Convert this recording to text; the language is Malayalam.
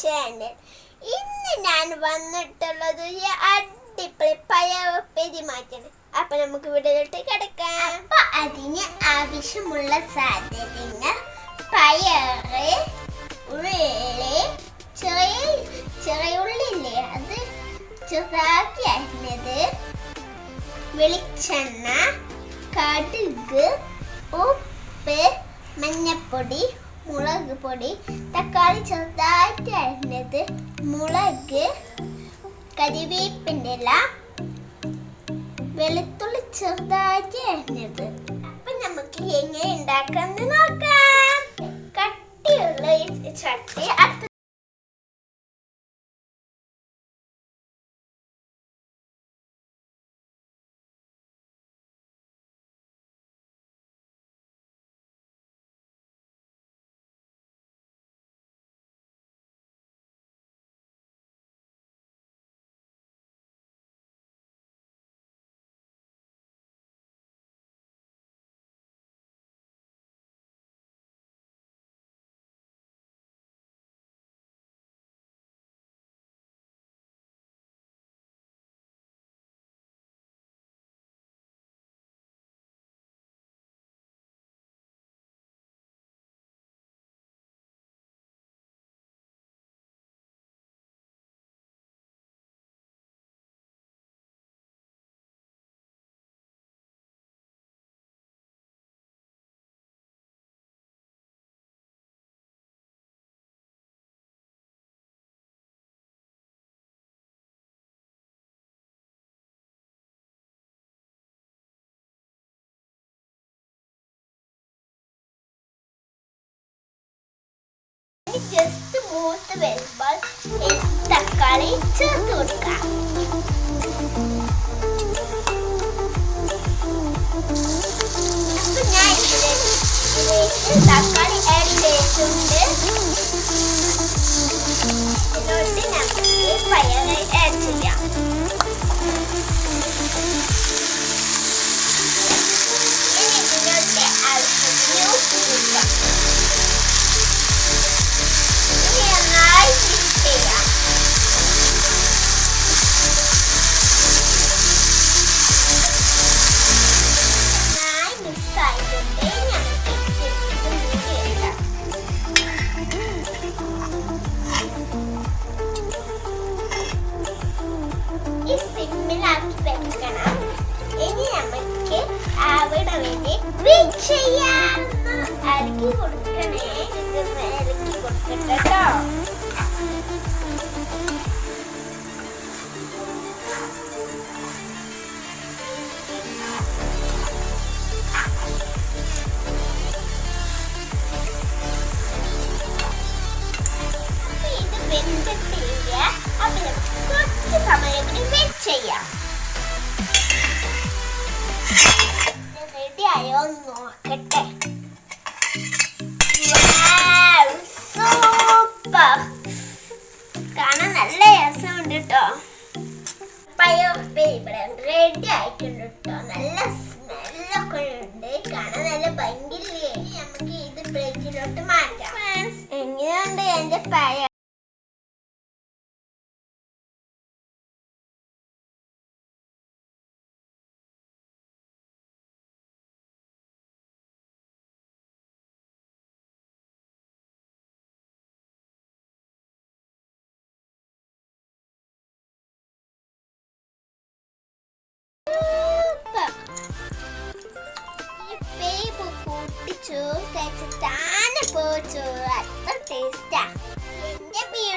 ചാനൽ. ഇന്ന് ഞാൻ വന്നിട്ടുള്ളത് ഒരു അടിപൊളി പഴയ പെരുമാറ്റാണ് അപ്പൊ നമുക്ക് വീട്ടിലോട്ട് കിടക്കാം. അപ്പൊ അതിന് ആവശ്യമുള്ള സാധനങ്ങൾ പയറ് ഉള്ളി ചെറിയ ചെറിയ ഉള്ളില്ലേ അത് ചെറുതാക്കി അരിഞ്ഞത് വെളിച്ചെണ്ണ കടുക് ഉപ്പ് മഞ്ഞപ്പൊടി മുളക് പൊടി തക്കാളി ചെറുതായിട്ട് അരിഞ്ഞത് മുളക് കരിവേപ്പിന്റെ ഇല വെളുത്തുള്ളി ചെറുതായിട്ട് അരിഞ്ഞത്. അപ്പം നമുക്ക് എങ്ങനെ ഉണ്ടാക്കാമെന്ന് നോക്കാം. ജസ്റ്റ് മൂത്ത് വരുമ്പോൾ തക്കാളി ചേർത്ത് കൊടുക്കാം. ഞാൻ ഇതിലെ- ഇതിലേക്ക് തക്കാളി ആഡ് ചെയ്തിട്ടുണ്ട്. ഇതിലോട്ട് നമുക്ക് പയറ് ആഡ് ചെയ്യാം. ഇറക്കി കൊടുക്കണേ. ഇതൊന്ന് കൊടുക്കട്ടെ ആയോ നോക്കട്ടെ സൂപ്പർ കാണാൻ നല്ല രസമുണ്ട് കേട്ടോ പയോ ഇവിടെ റെഡി ആയിട്ടുണ്ട് കേട്ടോ നല്ല സ്മെല്ലൊക്കെ ഉണ്ട്. കാണാൻ നല്ല ഭംഗിയില്ലേ? നമുക്ക് ഇത് പ്ലേറ്റിലോട്ട് മാറ്റാം. എങ്ങനെയുണ്ട് എന്റെ പഴ പൊട്ടിച്ചു തേച്ചിട്ടാണ് പോച്ചു അത്ര ടേസ്റ്റാ എന്റെ വീഡിയോ ആദ്യമായിട്ടാണ് നിങ്ങൾ